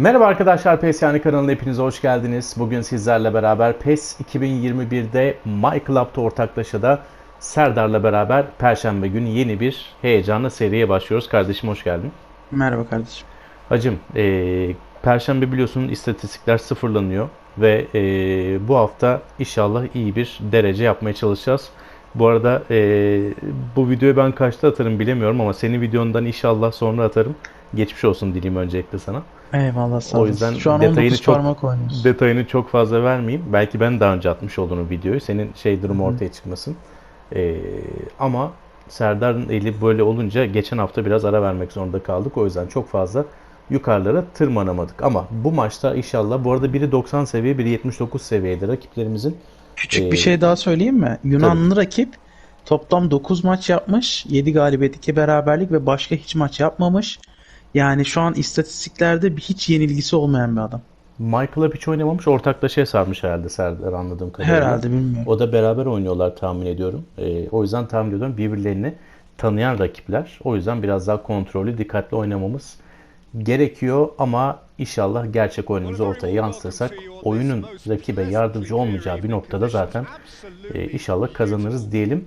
Merhaba arkadaşlar PES Yani kanalına hepiniz hoş geldiniz. Bugün sizlerle beraber PES 2021'de MyClub'da ortaklaşa Serdar'la beraber Perşembe günü yeni bir heyecanlı seriye başlıyoruz. Kardeşim hoş geldin. Merhaba kardeşim. Hacım, eee, Perşembe biliyorsun istatistikler sıfırlanıyor ve eee, bu hafta inşallah iyi bir derece yapmaya çalışacağız. Bu arada eee, bu videoyu ben kaçta atarım bilemiyorum ama senin videondan inşallah sonra atarım. Geçmiş olsun dileyim öncelikle sana. Eyvallah sağ O yüzden Şu an detayını 19 çok- parmak oynuyoruz. Detayını çok fazla vermeyeyim. Belki ben daha önce atmış olduğum videoyu. Senin şey durumu ortaya çıkmasın. Ee, ama Serdar'ın eli böyle olunca geçen hafta biraz ara vermek zorunda kaldık. O yüzden çok fazla yukarılara tırmanamadık. Ama bu maçta inşallah bu arada biri 90 seviye, biri 79 seviyede rakiplerimizin. Küçük Ee, bir şey daha söyleyeyim mi? Yunanlı rakip toplam 9 maç yapmış. 7 galibiyet, 2 beraberlik ve başka hiç maç yapmamış. Yani şu an istatistiklerde hiç yenilgisi olmayan bir adam. Michael'a hiç oynamamış, ortaklaşa sarmış herhalde Serdar anladığım kadarıyla. Herhalde bilmiyorum. O da beraber oynuyorlar tahmin ediyorum. Ee, o yüzden tahmin ediyorum birbirlerini tanıyan rakipler. O yüzden biraz daha kontrollü, dikkatli oynamamız gerekiyor ama inşallah gerçek oyunumuzu ortaya yansıtırsak oyunun rakibe yardımcı olmayacağı bir noktada zaten e, inşallah kazanırız diyelim.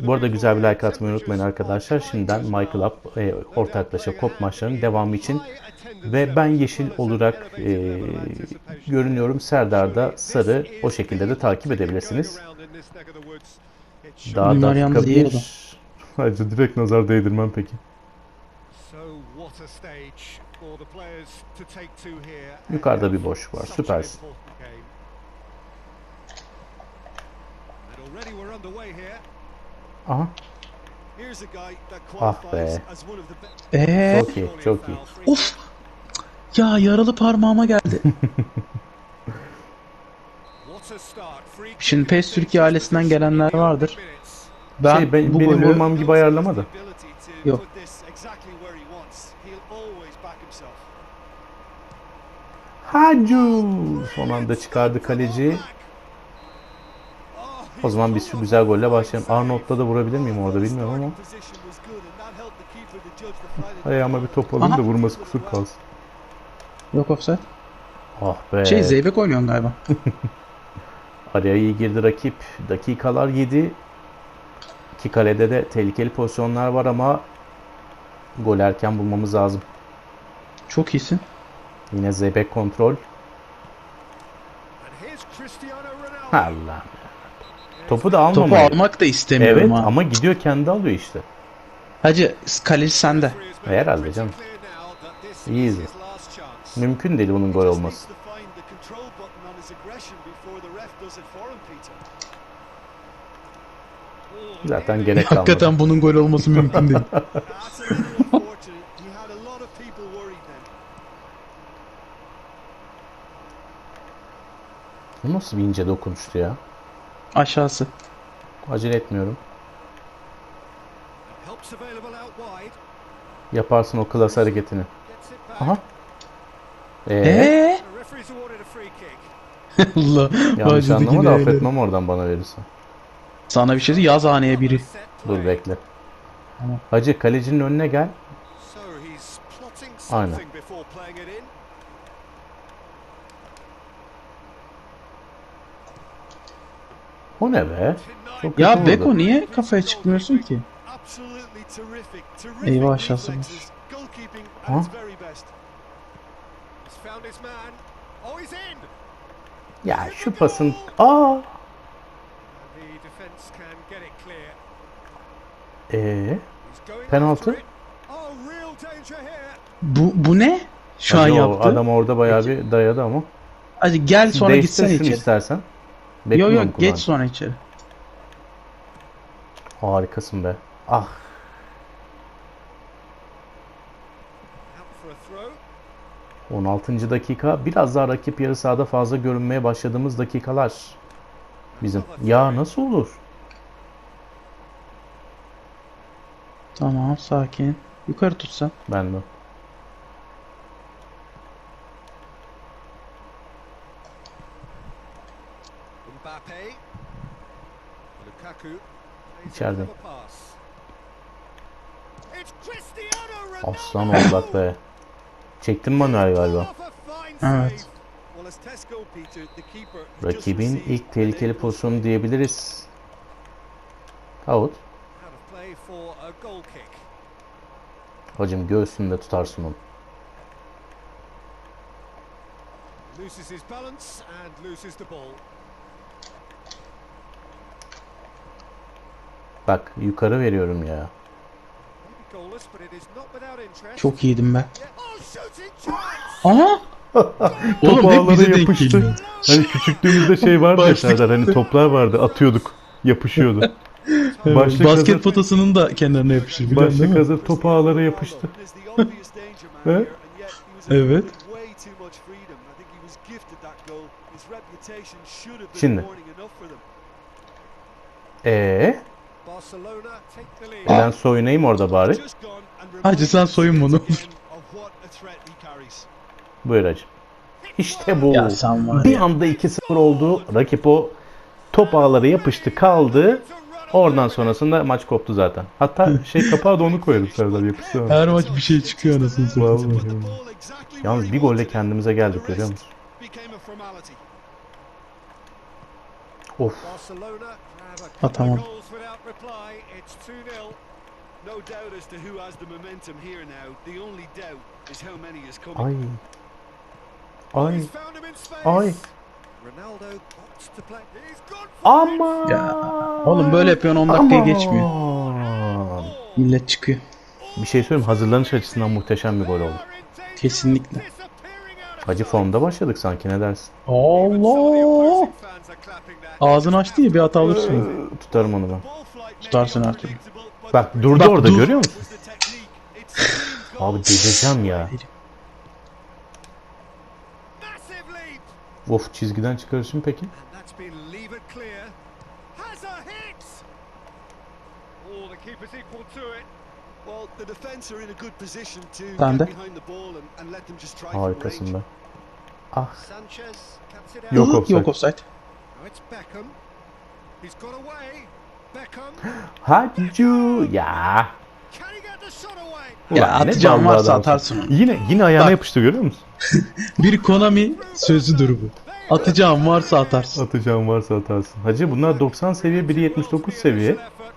Bu arada güzel bir like atmayı unutmayın arkadaşlar. Şimdiden Michael Up e, ortaklaşa kop maçlarının devamı için ve ben yeşil olarak e, görünüyorum. Serdar da sarı. O şekilde de takip edebilirsiniz. Daha Bunlar dakika bir. Hacı direkt nazar değdirmem peki. Yukarıda bir boşluk var. Süpersin. Aha. Ah be. Eee Çok iyi, çok iyi. of! Ya yaralı parmağıma geldi. Şimdi PES Türkiye ailesinden gelenler vardır. Ben, Şey, ben- bu benim golü vurmam gibi ayarlamadı. Yok. Hacı. Son anda çıkardı kaleci. O zaman biz şu güzel golle başlayalım. Arnold'la da vurabilir miyim orada bilmiyorum ama. Ayağıma bir top alayım da vurması kusur kalsın. yok offside. Ah be. Şey Zeybek oynuyorsun galiba. Araya iyi girdi rakip. Dakikalar 7. İki kalede de tehlikeli pozisyonlar var ama gol erken bulmamız lazım. Çok iyisin. Yine Zeybek kontrol. Allah. Topu da Topu almamalı. almak da istemiyorum Evet ha. ama gidiyor kendi alıyor işte. Hacı kaleci sende. Herhalde canım. Easy. Mümkün değil bunun gol olması. Zaten gerek kalmadı. Hakikaten bunun gol olması mümkün değil. Bu nasıl bir ince dokunuştu ya? Aşağısı. Acele etmiyorum. Yaparsın o klas hareketini. Aha. Ee, Eee? Allah. yanlış anlama da affetmem oradan bana verirsen. Sana bir şey yaz haneye biri. Dur bekle. Hacı kalecinin önüne gel. Aynen. O ne be? Çok Ya. Beko niye kafaya çıkmıyorsun ki? Eyvah aşağısıymış. Ha? Ya şu pasın... Aa! Ee, Penaltı? Bu, bu ne? Şu an hacı o yaptı. Adam orada bayağı bir dayadı ama. Hadi gel sonra şunu içeri. istersen. Yok yok geç sonra içeri. Harikasın be. Ah 16. dakika. Biraz daha rakip yarı sahada fazla görünmeye başladığımız dakikalar. Bizim. Ya nasıl olur? Tamam sakin. Yukarı tutsan. Ben de. İçeride. Aslan oğlak be. Çektin manuel galiba. Evet. Rakibin ilk tehlikeli pozisyonu diyebiliriz. Out. Hacım göğsünde tutarsın onu. Loses his balance and loses the ball. Bak yukarı veriyorum ya. Çok iyiydim be. Yeah. Shooting chance! Aha! Oğlum hep bize denk yapıştı. geliyor. Hani küçüklüğümüzde şey vardı ya Başlık- Serdar hani toplar vardı atıyorduk yapışıyordu. Başlık basket hazır. potasının da kenarına yapışır değil Başlık hazır topu ağlara yapıştı. Evet. Şimdi. warning lead. ben soyunayım orada bari. Hacı sen soyun bunu. Buyur hacı. İşte bu. Ya sen var Bir ya. anda 2-0 oldu. Rakip o top ağları yapıştı kaldı. Oradan sonrasında maç koptu zaten. Hatta şey kapağı da onu koyarım Serdar yapıştı. Her maç bir şey çıkıyor anasını satayım. Yalnız bir golle kendimize geldik görüyor musun? Of. Barcelona have reply. It's 2-0. No doubt as to who has the momentum here now. The only doubt is how many is coming. Ay. Ay. He's found him in space. Ay. Ronaldo wants to play. He's gone Ama. Ya, oğlum böyle yapıyorsun 10 dakikaya geçmiyor. Aman. Millet çıkıyor. Bir şey söyleyeyim hazırlanış açısından muhteşem bir gol oldu. Kesinlikle. Hacı formda başladık sanki ne dersin? Allah! Ağzını açtı ya bir hata. Ee, Tutarım onu ben. Tutarsın her türlü. Bak durdu Bak, orada dur. görüyor musun? Abi delireceğim ya. Of çizgiden çıkarışım peki? And that's been levered clear. Has a hit. The keeper's equal to it. Well, the defence are in a good position to Ben de. get behind the ball and, and let them just try from Harikasın be. Ah. Yok offside. Yok offside. Beckham. Hacı ya. Ya Ulan ne atacağım varsa adamsın. atarsın onu. Yine yine ayağına Bak. yapıştı görüyor musun? Bir Konami sözüdür bu. Atacağım varsa atarsın. Atacağım varsa atarsın. Hacı bunlar 90 seviye biri 79 seviye.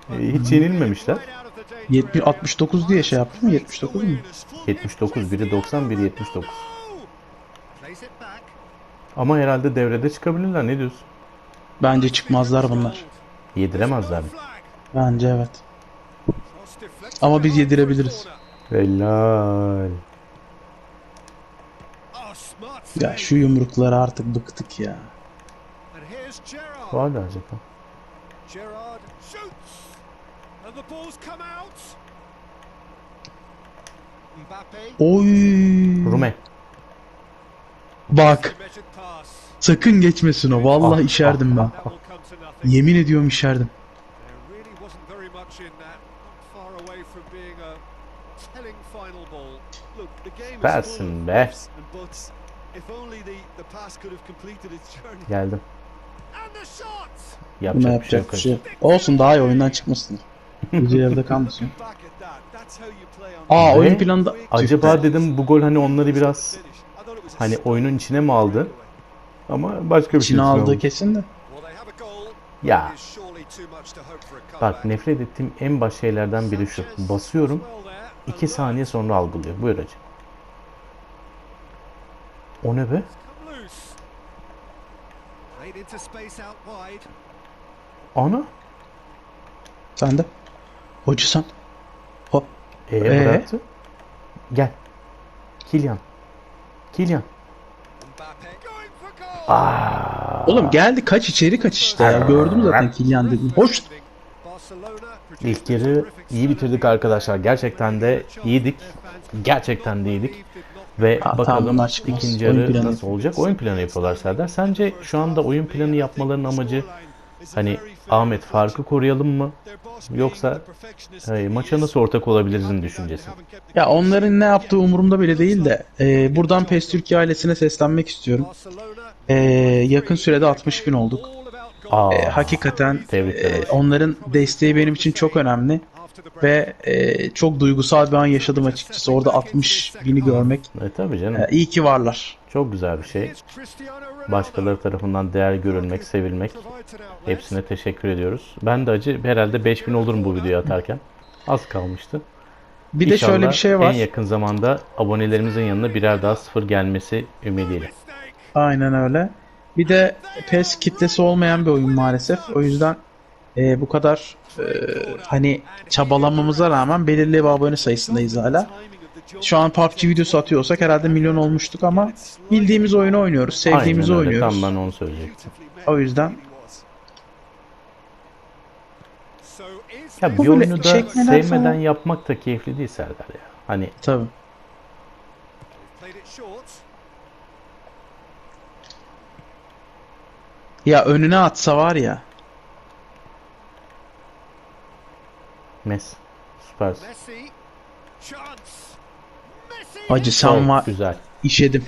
Ee, hiç yenilmemişler. 70 69 diye şey yaptım mı? 79 mu? 79 biri 90 biri 79. Plays it back. Ama herhalde devrede çıkabilirler ne diyorsun? Bence çıkmazlar bunlar. Yediremezler mi? Bence evet. Ama biz yedirebiliriz. Helal. Ya şu yumrukları artık bıktık ya. Var da acaba. Gerrard shoots. And the ball's come out. Mbappe. Oy. Rume. Bak. Sakın geçmesin o. Vallahi Ah, işerdim ben. That will come to nothing. Yemin ediyorum işerdim. Versin be. Geldim. Shot! Buna Yapacak bir şey yapacak yok. bir şey yok. Olsun daha iyi oyundan çıkmasın. Gece yarıda kalmasın. Aa Ve- oyun planında Acaba dedim bu gol hani onları biraz hani oyunun içine mi aldı? Ama başka bir şey içine için aldığı aldı. kesin de. Ya bak nefret ettiğim en baş şeylerden biri şu. Basıyorum Well there, 2 alert. saniye sonra algılıyor. Buyur hacı. O ne be? Ana. Sen de. Hoca sen. Hop. E Ee? bıraktı. Gel. Kilian. Kilian. Aa. Oğlum geldi kaç içeri kaç işte ya. Gördüm zaten Kylian dedim. Hoş. İlk yarı iyi bitirdik arkadaşlar. Gerçekten de iyiydik. Gerçekten de iyiydik. Ve tamam, bakalım çıkmaz. ikinci yarı nasıl olacak? Oyun planı yapıyorlar Serdar. Sence şu anda oyun planı yapmalarının amacı hani Ahmet farkı koruyalım mı? Yoksa e, maça nasıl ortak olabilirizin düşüncesi? Ya onların ne yaptığı umurumda bile değil de e, buradan PES Türkiye ailesine seslenmek istiyorum. E, yakın sürede 60 bin olduk. Aa, E, hakikaten e, onların desteği benim için çok önemli. ve e, çok duygusal bir an yaşadım açıkçası. Orada 60 bini görmek. E tabii canım. E, iyi ki varlar. Çok güzel bir şey. Başkaları tarafından değer görülmek, sevilmek. Hepsine teşekkür ediyoruz. Ben de acı herhalde 5000 olurum bu videoyu atarken. Az kalmıştı. Bir de şöyle İnşallah bir şey var. En yakın zamanda abonelerimizin yanına birer daha sıfır gelmesi ümidiyle. Aynen öyle. Bir de PES kitlesi olmayan bir oyun maalesef. O yüzden e, bu kadar e, hani çabalamamıza rağmen belirli bir abone sayısındayız hala. Şu an PUBG videosu atıyorsak herhalde milyon olmuştuk ama bildiğimiz oyunu oynuyoruz, sevdiğimizi Aynen öyle. oynuyoruz. Tam ben onu söyleyecektim. O yüzden Ya Bu bir oyunu da çekmeler sevmeden falan- yapmak da keyifli değil Serdar ya. Hani tabii. played it short. Ya önüne atsa var ya. mes. Süpersin. Messi. Chance. Messi. Acı sen Çok var güzel. işedim.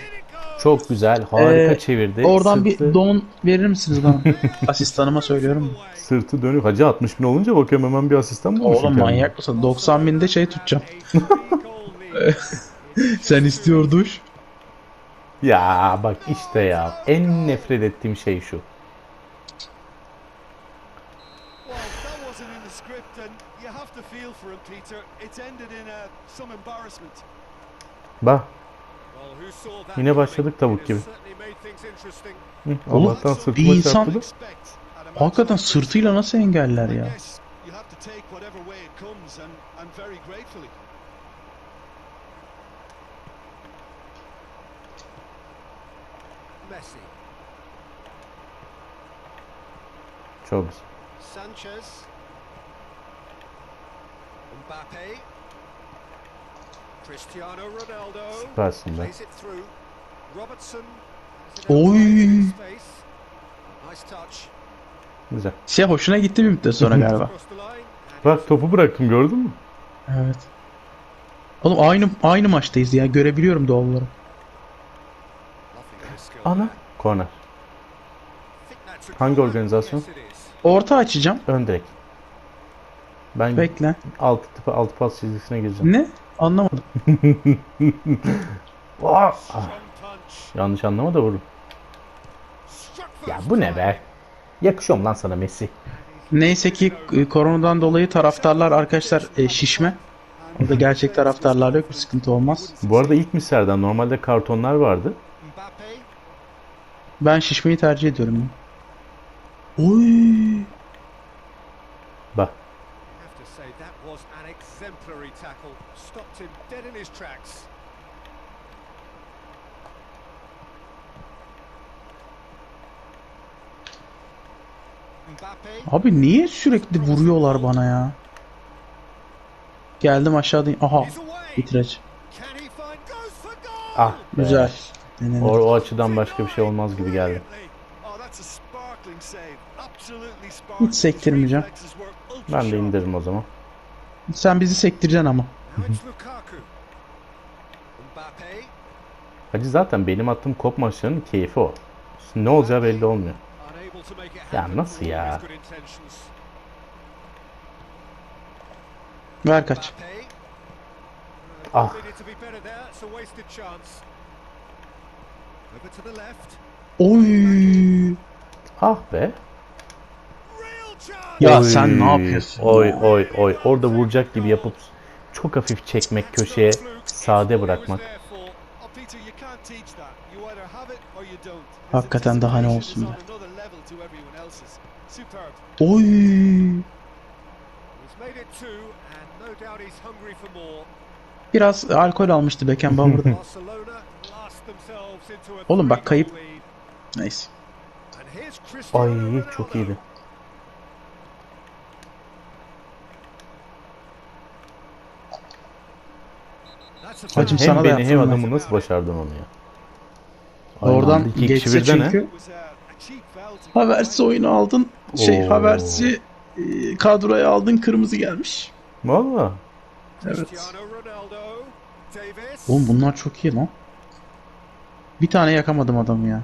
Çok güzel. Harika Ee, çevirdi. Oradan Sırtı- bir don verir misiniz bana? Asistanıma söylüyorum. Sırtı dönük. Hacı 60 bin olunca bakıyorum hemen bir asistan mı Oğlum manyak mısın? 90 binde şey tutacağım. Sen istiyordun. Ya bak işte ya. En nefret ettiğim şey şu. Well, that wasn't in the script, and you have to feel for him, Peter. It's ended in uh, some embarrassment. Bak. Saw that Yine başladık tavuk gibi. Hı, Oğlum, Allah'tan bir sırtıma insan- çarptı da. Hakikaten sırtıyla nasıl engeller ya? you have to take whatever way it comes, and, and very gratefully. Messi, Çok güzel. Sanchez, Mbappe, Cristiano Ronaldo Süpersin be. Oy. Güzel. Şey hoşuna gitti bir müddet sonra galiba. Bak topu bıraktım gördün mü? Evet. Oğlum aynı aynı maçtayız ya görebiliyorum doğal olarak. Ana. a Hangi corner? organizasyon? Orta açacağım. Ön direk. Ben Bekle. altı, tıpa- altı pas çizgisine gireceğim. Ne? Anlamadım. Ah, yanlış anlama da vurdum. Struck Ya bu ne be? Yakışıyor mu lan sana Messi? Neyse ki e, koronadan dolayı taraftarlar arkadaşlar e, şişme. Orada gerçek taraftarlar yok bir sıkıntı olmaz. Bu arada ilk mislerden normalde kartonlar vardı. Ben şişmeyi tercih ediyorum. Oy. Stopped him dead in his tracks. Abi niye sürekli vuruyorlar bana ya? Geldim aşağıdayım. Aha. Bitireç. Ah be. Güzel. O, o açıdan başka bir şey olmaz gibi geldi. Oh. Hiç sektirmeyeceğim. Ben de indiririm o zaman. Sen bizi sektireceksin ama. Hacı zaten benim attığım kop maçlarının keyfi o. Ne olacağı belli olmuyor. Ya nasıl ya? Ver kaç. Ah. Oy. Ah be. Ya Oy, sen ne yapıyorsun? Oy oy oy. Orada vuracak gibi yapıp çok hafif çekmek köşeye sade bırakmak. Hakikaten daha ne olsun be. Oy. Biraz alkol almıştı Beckenbauer'da. Barcelona blast themselves into a Oğlum bak, kayıp. Neyse. Ay çok iyiydi. Hacım hem sana da beni hem adamı nasıl başardın onu ya? Aynı Oradan iki kişi geçse çünkü Havertz'i oyunu aldın. Şey Oo. Havertz'i e, kadroya aldın kırmızı gelmiş. Valla. Evet. Oğlum bunlar çok iyi lan. Bir tane yakamadım adamı ya.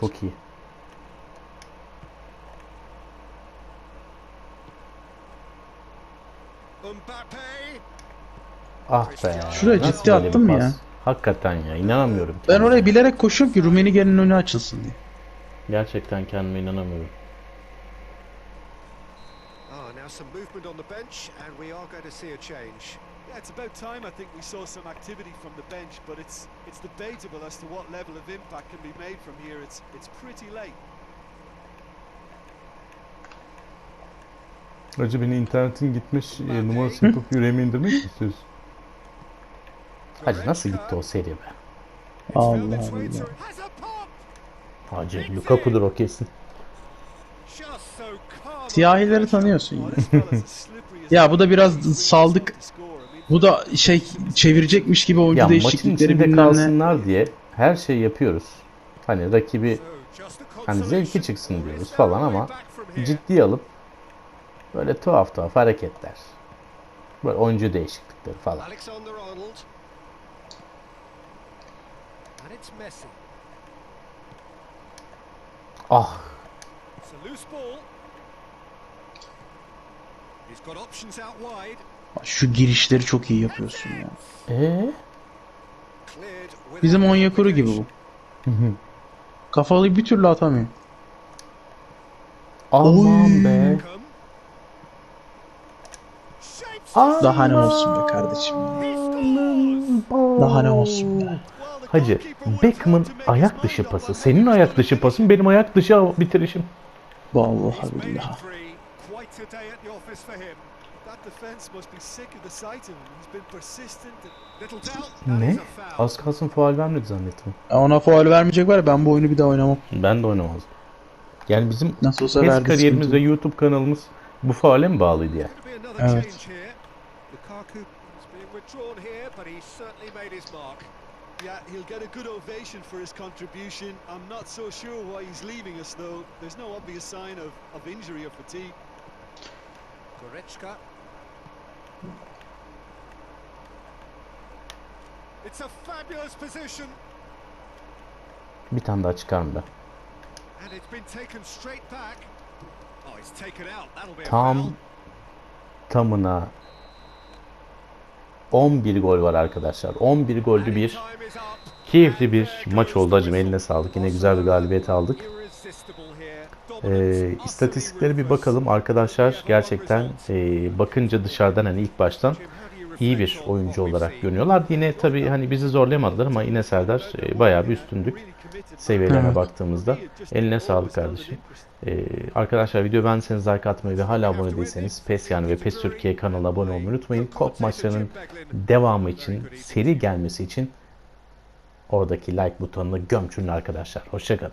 Çok iyi. Ah be. Şuraya Nasıl ciddi böyle bir pas? ya? Hakikaten ya inanamıyorum. Ben kendime. oraya bilerek koşuyorum ki Rumenige'nin önü açılsın diye. Gerçekten kendime inanamıyorum. Ah, now some movement on the bench, and we are going to see a change. Yeah, it's about time I think we saw some activity from the bench, but it's it's debatable as to what level of impact can be made from here. It's it's pretty late. Acı beni internetin gitmiş e, numarası yapıp yüreğimi indirmek mi istiyorsun? Hacı nasıl gitti o seri be? Allah Allah. Hacı Lukaku'dur o kesin. Siyahileri tanıyorsun as Ya bu da biraz saldık. Bu da şey çevirecekmiş gibi oyuncu Ya maçın değişiklikleri ne. kalsınlar diye her şey yapıyoruz. Hani rakibi hani zevki çıksın diyoruz falan ama ciddiye alıp böyle tuhaf tuhaf hareketler. Böyle oyuncu değişiklikleri falan. Alexander Arnold. And it's Messi. Ah It's a loose ball. He's got options out wide. Şu girişleri çok iyi yapıyorsun ya. ee? Bizim Onyekuru gibi bu. Kafalıyı bir türlü atamıyor. Aman be. Daha ne olsun be kardeşim. Daha ne olsun be. Hacı Beckham'ın ayak dışı pası. Senin ayak dışı pasın benim ayak dışı bitirişim. Vallahi billahi. Ne? Az kalsın faul vermedi zannettim. Ya Ona faul vermeyecek var ya ben bu oyunu bir daha oynamam. Ben de oynamazdım. Yani bizim Nasıl olsa PES kariyerimiz ve YouTube kanalımız bu faule mi bağlıydı ya? Another Evet. Change here. Lukaku is being withdrawn here, but he certainly made his mark. Yeah, he'll get a good ovation for his contribution. I'm not so sure why he's leaving us, though. There's no obvious sign of, of injury or fatigue. Goretzka. It's a fabulous position, Bir tane daha çıkar mı be? and it's been taken straight back. Oh, he's taken out. That'll be a Tam foul. tamına 11 gol var arkadaşlar. 11 gollü bir keyifli bir maç oldu hacım. Eline sağlık. Yine güzel bir galibiyet aldık. Dominance istatistiklere bir bakalım. Arkadaşlar gerçekten e, bakınca dışarıdan hani ilk baştan iyi bir oyuncu olarak görünüyorlar. Yine tabii hani bizi zorlayamadılar ama yine Serdar e, bayağı bir üstündük. Seviyelerine Evet. baktığımızda. Eline sağlık kardeşim. Ee, arkadaşlar video beğendiyseniz like atmayı ve hala abone değilseniz PES yani ve PES Türkiye kanalına abone olmayı unutmayın. Kop maçlarının devamı için, seri gelmesi için oradaki like butonunu gömçürün arkadaşlar. Hoşçakalın.